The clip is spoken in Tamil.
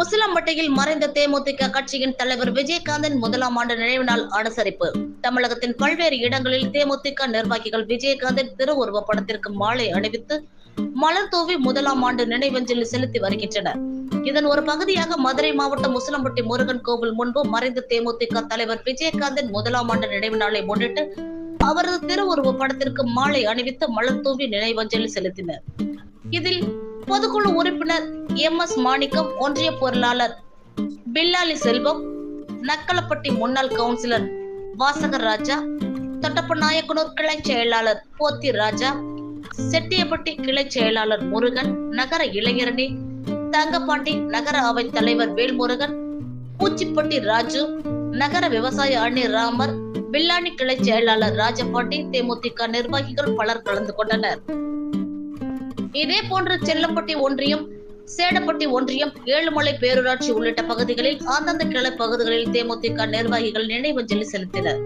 முசிலம்பட்டையில் மறைந்த தேமுதிக கட்சியின் தலைவர் விஜயகாந்தின் முதலாம் ஆண்டு நினைவு நாள் அனுசரிப்பு. தமிழகத்தின் பல்வேறு இடங்களில் தேமுதிக நிர்வாகிகள் விஜயகாந்தின் திருவுருவ படத்திற்கு மாலை அணிவித்து மலர் தூவி முதலாம் ஆண்டு நினைவஞ்சலி செலுத்தி வருகின்றனர். இதன் ஒரு பகுதியாக மதுரை மாவட்டம் முசிலம்பட்டி முருகன் கோவில் முன்பு மறைந்த தேமுதிக தலைவர் விஜயகாந்தின் முதலாம் ஆண்டு நினைவு நாளை முன்னிட்டு அவரது திருவுருவ படத்திற்கு மாலை அணிவித்து மலர் தூவி நினைவஞ்சலி செலுத்தினர். இதில் பொதுக்குழு உறுப்பினர் எம் எஸ் மாணிக்கம் ஒன்றிய பொருளாளர். பில்லாலி செல்வம் நக்கலப்பட்டி முன்னாள் கவுன்சிலர் வாசகர் ராஜா தொட்டப்ப நாயக்கனூர் கிளை செயலாளர் போத்தி ராஜா செட்டியப்பட்டி கிளை செயலாளர் முருகன் நகர இளைஞரணி தங்கப்பாண்டி நகர அவை தலைவர் வேல்முருகன் பூச்சிப்பட்டி ராஜு நகர விவசாய அணி ராமர் பில்லாணி கிளை செயலாளர் ராஜபாண்டி தேமுதிக நிர்வாகிகள் பலர் கலந்து கொண்டனர். இதே போன்று செல்லப்பட்டி ஒன்றியம் சேடப்பட்டி ஒன்றியம் ஏழுமலை பேரூராட்சி உள்ளிட்ட பகுதிகளில் அந்தந்த கிளை பகுதிகளில் தேமுதிக நிர்வாகிகள் நினைவஞ்சலி செலுத்தினர்.